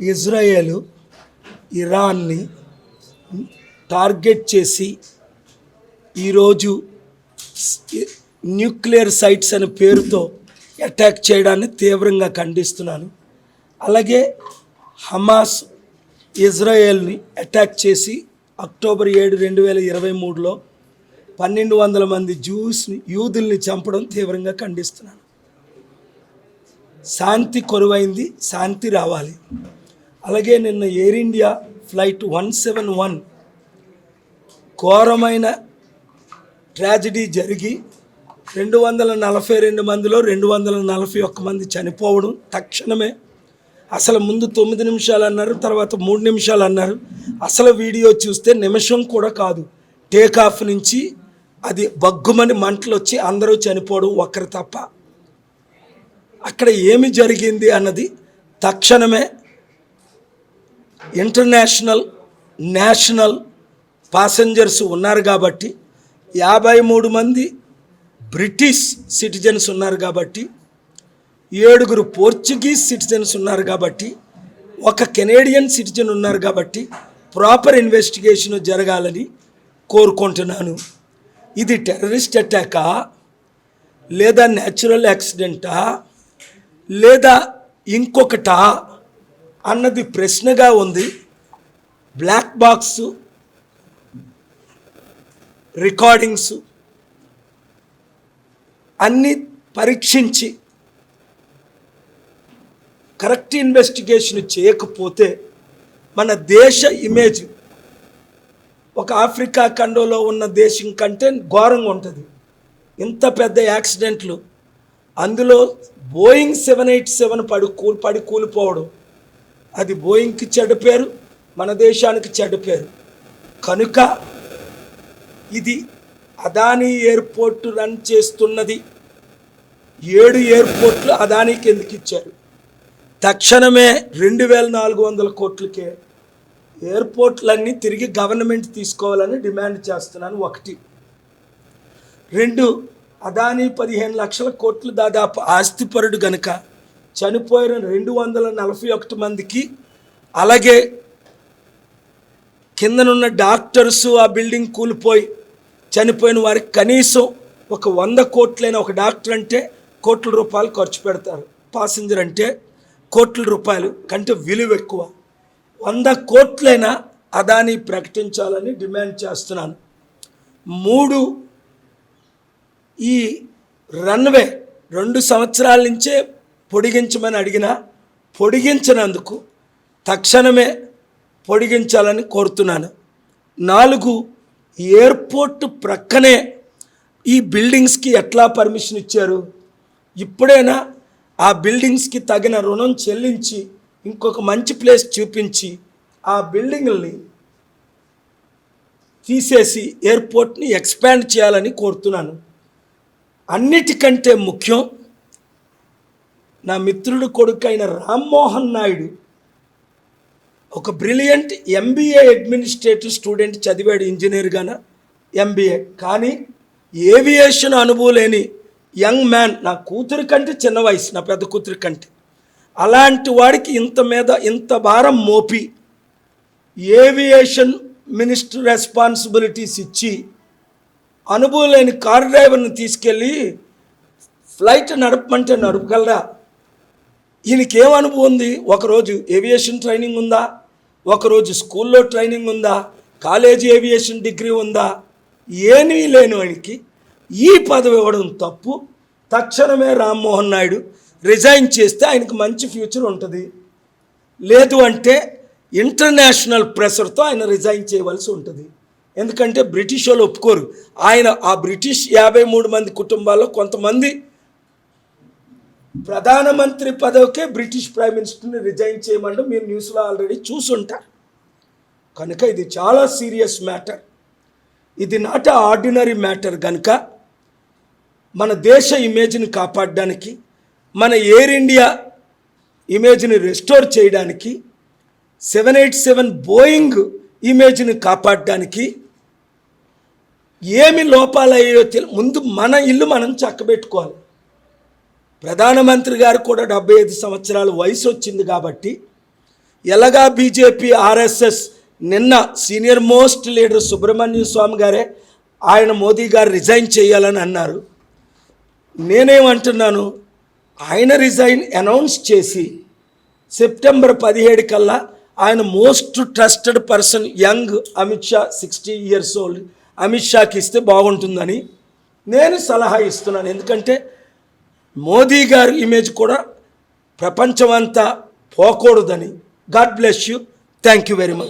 Israel ఇరాన్ని target చేసి ఈరోజు nuclear sites అనే పేరుతో అటాక్ చేయడాన్ని తీవ్రంగా ఖండిస్తున్నాను. అలాగే హమాస్ ఇజ్రాయెల్ని అటాక్ చేసి అక్టోబర్ ఏడు రెండు వేల ఇరవై మూడులో పన్నెండు వందల మంది జూస్ని యూదుల్ని చంపడం తీవ్రంగా ఖండిస్తున్నాను. శాంతి కొరువైంది శాంతి రావాలి. అలాగే నిన్న Air India flight one seven one ఘోరమైన ట్రాజిడీ జరిగి రెండు వందల నలభై రెండు మందిలో రెండు వందల నలభై ఒక్క మంది చనిపోవడం తక్షణమే. అసలు ముందు తొమ్మిది నిమిషాలు అన్నారు తర్వాత మూడు నిమిషాలు అన్నారు. అసలు వీడియో చూస్తే నిమిషం కూడా కాదు. టేక్ ఆఫ్ నుంచి అది బగ్గుమని మంటలు వచ్చి అందరూ చనిపోవడం ఒక్కరు తప్ప. అక్కడ ఏమి జరిగింది అన్నది తక్షణమే ఇంటర్నేషనల్ నేషనల్ పాసెంజర్స్ ఉన్నారు కాబట్టి యాభై మూడు మంది బ్రిటిష్ సిటిజన్స్ ఉన్నారు కాబట్టి ఏడుగురు పోర్చుగీస్ సిటిజన్స్ ఉన్నారు కాబట్టి ఒక కెనేడియన్ సిటిజన్ ఉన్నారు కాబట్టి ప్రాపర్ ఇన్వెస్టిగేషన్ జరగాలని కోరుకుంటున్నాను. ఇది టెర్రరిస్ట్ అటాకా లేదా న్యాచురల్ యాక్సిడెంటా లేదా ఇంకొకటా? అన్నది ప్రశ్నగా ఉంది. బ్లాక్ బాక్స్ రికార్డింగ్స్ అన్నీ పరీక్షించి కరెక్ట్ ఇన్వెస్టిగేషన్ చేయకపోతే మన దేశ ఇమేజ్ ఒక ఆఫ్రికా ఖండంలో ఉన్న దేశం కంటే ఘోరంగా ఉంటుంది. ఇంత పెద్ద యాక్సిడెంట్లు అందులో బోయింగ్ సెవెన్ ఎయిట్ సెవెన్ పడి కూలి పడి కూలిపోవడం అది బోయింగ్కి చెడ్డ పేరు మన దేశానికి చెడ్డ పేరు. కనుక ఇది అదానీ ఎయిర్పోర్ట్ రన్ చేస్తున్నది. ఏడు ఎయిర్పోర్ట్లు అదానీకి ఎందుకు ఇచ్చారు? తక్షణమే రెండు వేల నాలుగు వందల కోట్లకే ఎయిర్పోర్ట్లన్నీ తిరిగి గవర్నమెంట్ తీసుకోవాలని డిమాండ్ చేస్తున్నాను ఒకటి. రెండు అదానీ పదిహేను లక్షల కోట్లు దాదాపు ఆస్తిపరుడు గనుక చనిపోయిన రెండు వందల నలభై ఒకటి మందికి అలాగే కిందనున్న డాక్టర్స్ ఆ బిల్డింగ్ కూలిపోయి చనిపోయిన వారికి కనీసం ఒక వంద కోట్లైన ఒక డాక్టర్ అంటే కోట్ల రూపాయలు ఖర్చు పెడతారు. పాసింజర్ అంటే కోట్ల రూపాయలు కంటే విలువ ఎక్కువ. వంద కోట్లైనా అదాని ప్రకటించాలని డిమాండ్ చేస్తున్నాను. మూడు ఈ రన్వే రెండు సంవత్సరాల నుంచే పొడిగించమని అడిగినా పొడిగించినందుకు తక్షణమే పొడిగించాలని కోరుతున్నాను. నాలుగు ఎయిర్పోర్ట్ ప్రక్కనే ఈ బిల్డింగ్స్కి ఎట్లా పర్మిషన్ ఇచ్చారు? ఇప్పుడైనా ఆ బిల్డింగ్స్కి తగిన రుణం చెల్లించి ఇంకొక మంచి ప్లేస్ చూపించి ఆ బిల్డింగ్ని తీసేసి ఎయిర్పోర్ట్ని ఎక్స్పాండ్ చేయాలని కోరుతున్నాను. అన్నిటికంటే ముఖ్యం నా మిత్రుడు కొడుకైన రామ్మోహన్ నాయుడు ఒక బ్రిలియంట్ ఎంబీఏ అడ్మినిస్ట్రేటివ్ స్టూడెంట్ చదివాడు ఇంజనీర్గాన ఎంబీఏ. కానీ ఏవియేషన్ అనుభవం లేని యంగ్ మ్యాన్. నా కూతురి కంటే చిన్న వయసు నా పెద్ద కూతురి కంటే. అలాంటి వాడికి ఇంత మీద ఇంత భారం మోపి ఏవియేషన్ మినిస్టర్ రెస్పాన్సిబిలిటీస్ ఇచ్చి అనుభవం లేని కార్ డ్రైవర్ని తీసుకెళ్ళి ఫ్లైట్ నడపమంటే నడపగలరా? ఈయనకి ఏం అనుభవం ఉంది? ఒకరోజు ఏవియేషన్ ట్రైనింగ్ ఉందా? ఒకరోజు స్కూల్లో ట్రైనింగ్ ఉందా? కాలేజీ ఏవియేషన్ డిగ్రీ ఉందా? ఏమీ లేని వాడికి ఈ పదవి ఇవ్వడం తప్పు. తక్షణమే రామ్మోహన్ నాయుడు రిజైన్ చేస్తే ఆయనకు మంచి ఫ్యూచర్ ఉంటుంది. లేదు అంటే ఇంటర్నేషనల్ ప్రెషర్తో ఆయన రిజైన్ చేయవలసి ఉంటుంది. ఎందుకంటే బ్రిటిష్ వాళ్ళు ఒప్పుకోరు. ఆయన ఆ బ్రిటిష్ యాభై మూడు మంది కుటుంబాల్లో కొంతమంది ప్రధానమంత్రి పదవికే బ్రిటిష్ ప్రైమ్ మినిస్టర్ని రిజైన్ చేయమంటే మీరు న్యూస్లో ఆల్రెడీ చూసుంటారు. కనుక ఇది చాలా సీరియస్ మ్యాటర్ ఇది నాట్ ఆర్డినరీ మ్యాటర్ కనుక మన దేశ ఇమేజ్ని కాపాడడానికి మన ఎయిర్ ఇండియా ఇమేజ్ని రెస్టోర్ చేయడానికి సెవెన్ ఎయిట్ సెవెన్ బోయింగ్ ఇమేజ్ని కాపాడడానికి ఏమి లోపాలయ్యో తెలి ముందు మన ఇల్లు మనం చక్కబెట్టుకోవాలి. ప్రధానమంత్రి గారు కూడా డెబ్బై ఐదు సంవత్సరాల వయసు వచ్చింది కాబట్టి ఎలాగా బీజేపీ ఆర్ఎస్ఎస్ నిన్న senior most leader Subrahmanyam Swamy గారే ఆయన మోదీ గారు రిజైన్ చేయాలని అన్నారు. నేనేమంటున్నాను ఆయన రిజైన్ అనౌన్స్ చేసి సెప్టెంబర్ పదిహేడు కల్లా ఆయన most trusted person young Amit Shah sixty years old Amit షాకి ఇస్తే బాగుంటుందని నేను సలహా ఇస్తున్నాను. ఎందుకంటే మోదీ గారి ఇమేజ్ కూడా ప్రపంచమంతా పోకూడదని. God bless you. Thank you very much.